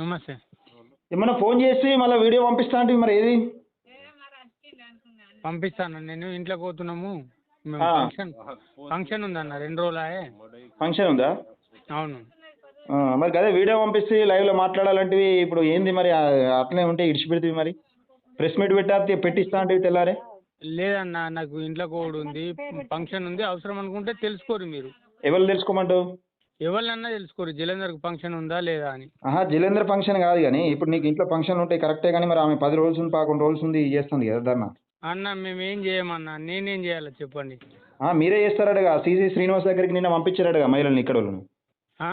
నమస్తే. ఏమన్నా ఫోన్ చేసి మళ్ళీ వీడియో పంపిస్తా అంటే మరి ఏది? పంపిస్తాను. నేను ఇంట్లో పోతున్నాము. మేము ఆ. ఫంక్షన్ ఫంక్షన్ ఉందన్న రెండు రోజులాయే. ఫంక్షన్ ఉందా? అవును. ఆ, మరి అదే వీడియో పంపిస్తే లైవ్లో మాట్లాడాలంటివి ఇప్పుడు ఏంది మరి? ఆ, అట్లనే ఉంటే ఇడిచిపెడుతుంది మరి? ప్రెస్ మీట్ పెట్టా పెట్టిస్తా అంటే తెల్లారే? లేదన్న నాకు ఇంట్లో కోడ్ ఉంది ఫంక్షన్ ఉంది అవసరం అనుకుంటే తెలుసుకోరు మీరు. ఎవరు తెలుసుకోమంటావు? ఎవరినన్నా తెలుసుకోరు. జలంధర్కి ఫంక్షన్ ఉందా లేదా అని. ఆహా జిలేందర్ ఫంక్షన్ కాదు కానీ ఇప్పుడు నీకు ఇంట్లో ఫంక్షన్ ఉంటాయి కరెక్టే కానీ మరి ఆమె పది రోజులు ఉంది పదకొండు రోజులు ఉంది చేస్తుంది కదా ధర్నా? అన్న మేము ఏం చేయమన్నా? నేనేం చేయాలో చెప్పండి. ఆ, మీరే చేస్తారటగా. సీసీ శ్రీనివాస్ దగ్గరికి నిన్న పంపించారటగా మహిళల్ని ఇక్కడ వాళ్ళను ఆ?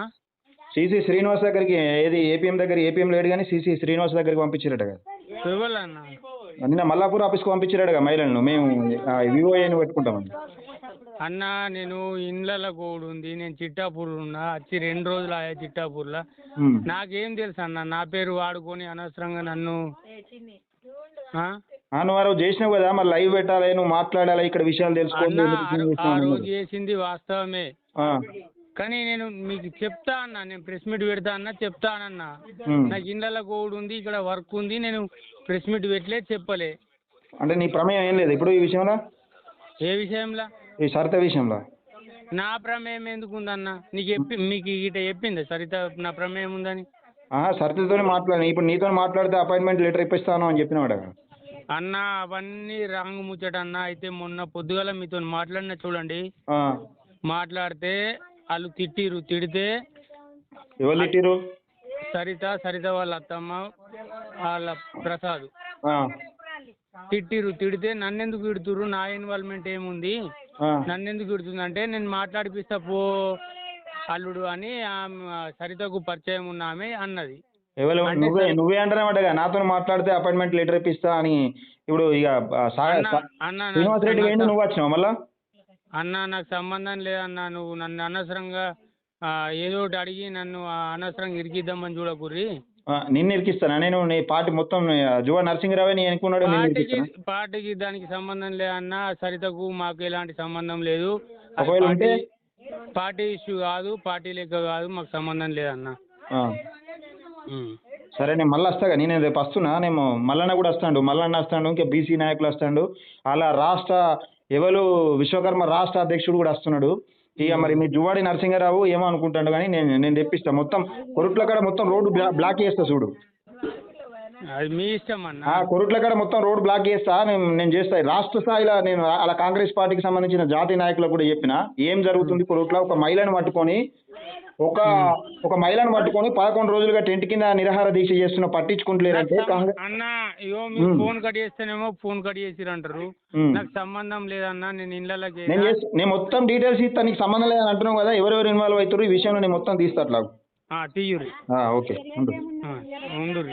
సీసీ శ్రీనివాస్ దగ్గరికి ఏది ఏపీఎం దగ్గర ఏపీఎం లేడు కానీ సీసీ శ్రీనివాస్ దగ్గరికి పంపించారటగా. ఎవరన్నా? నిన్న మల్లాపూర్ ఆఫీస్కి పంపించారటగా మహిళలను. మేము వివోఏని పెట్టుకుంటామని అన్న నేను ఇండ్లలో కోడ్ ఉంది నేను చిట్టాపూర్ ఉన్నా వచ్చి రెండు రోజులు ఆయా చిట్టాపూర్లో. నాకేం తెలుసు అన్న? నా పేరు వాడుకొని అనవసరంగా నన్ను నువ్వు ఆ? రోజు చేసినావు కదా? మరి లైవ్ పెట్టాలి నువ్వు మాట్లాడాలి ఇక్కడ విషయాలు అన్న తెలుసుకోవాలి ఆ రోజు. చేసింది వాస్తవమే. కానీ నేను మీకు చెప్తా అన్న నేను ప్రెస్ మీట్ పెడతా అన్న చెప్తానన్న. నాకు ఇండ్లలో కోడ్ ఉంది ఇక్కడ వర్క్ ఉంది నేను ప్రెస్ మీట్ పెట్టలే చెప్పలే. అంటే నీ ప్రమేయం ఏం లేదు ఇప్పుడు ఈ విషయంలో? ఏ విషయంలో? ఈ సరిత విషయంలో? నా ప్రమేయం ఎందుకు ఉందన్న నీకు చెప్పి మీకు ఇట చెప్పింది? సరిత నా ప్రమేయం ఉందని? ఆహా సరితతో మాట్లాడి ఇప్పుడు నీతో మాట్లాడితే అపాయింట్మెంట్ లెటర్ ఇప్పిస్తాను అని చెప్పినాడు అన్న అవన్నీ రాంగ్ ముచ్చట అన్న అయితే మొన్న పొద్దుగాల మీతో మాట్లాడిన చూడండి. మాట్లాడితే వాళ్ళు తిట్టిరు తిడితే ఎవరు తిట్టిరు సరిత సరిత వాళ్ళ అత్తమ్మ వాళ్ళ ప్రసాద్. తిట్టిరు తిడితే నన్నెందుకు తిడుతురు నా ఇన్వాల్వ్మెంట్ ఏముంది? ఆ, నన్నెందుకు తిడుతుంది నేను మాట్లాడిపిస్తా పో అల్లుడు అని ఆమె సరితకు పరిచయం ఉన్న ఆమె అన్నది. ఎవరు నువ్వే. నువ్వే నాతో మాట్లాడితే అపాయింట్మెంట్ లెటర్ ఇప్పిస్తా అని ఇప్పుడు ఇక శ్రీనివాస్ రెడ్డి నువ్వు వచ్చినావు మళ్ళా? అన్న నాకు సంబంధం లేదన్న నువ్వు నన్ను అనవసరంగా ఏదో ఒకటి అడిగి నన్ను అనవసరంగా ఇరికిద్దామని చూడకుర్రి. నిన్ను ఇరికిస్తానా? నేను నీ పార్టీ మొత్తం జువ నరసింహరావే నీ అనుకున్నాడు పార్టీకి దానికి సంబంధం లేదన్న సరితకు మాకు ఎలాంటి సంబంధం లేదు. అది ఒకవేళ ఉంటే? పార్టీ- ఇష్యూ కాదు పార్టీ లెక్క కాదు మాకు సంబంధం లేదన్న. సరే నేను మళ్ళీ వస్తాగా. నేను రేపు వస్తున్నా నేను మల్లన్న కూడా వస్తాడు మల్లన్న వస్తాడు ఇంకా బీసీ నాయకులు వస్తాడు. అలా రాష్ట్ర ఎవరు విశ్వకర్మ రాష్ట్ర అధ్యక్షుడు కూడా వస్తున్నాడు. ఇక మరి మీ జువాడి నరసింహారావు ఏమో అనుకుంటాడు కానీ నేను నేను తెప్పిస్తా. మొత్తం కొరుట్ల కాడ మొత్తం రోడ్డు బ్లాక్ చేస్తా చూడు. అది మీ ఇష్టం అన్న. ఆ కొరుట్ల కాడ మొత్తం రోడ్ బ్లాక్ చేస్తా నేను నేను చేస్తా. రాష్ట్ర స్థాయిలో నేను అలా కాంగ్రెస్ పార్టీకి సంబంధించిన జాతీయ నాయకులకు కూడా చెప్పిన ఏం జరుగుతుంది కొరుట్ల? ఒక మహిళను పట్టుకొని ఒక ఒక మహిళను పట్టుకొని పదకొండు రోజులుగా టెంట్ కింద నిరాహార దీక్ష చేస్తున్న పట్టించుకుంటలేరంటే అన్న ఇగో మీరు. ఫోన్ కట్ చేస్తేనేమో ఫోన్ కట్ చేసిరు అంటారు ఉమ్. నాకు సంబంధం లేదన్న నేను ఇళ్ళకి నేను మొత్తం డీటెయిల్స్ ఇస్తా నీకు సంబంధం లేదని అంటున్నావు కదా ఎవరెవరు ఇన్వాల్వ్ అవుతారు ఈ విషయంలో నేను మొత్తం తీస్తా అట్లా. తీయురి ఓకే. ఉండు.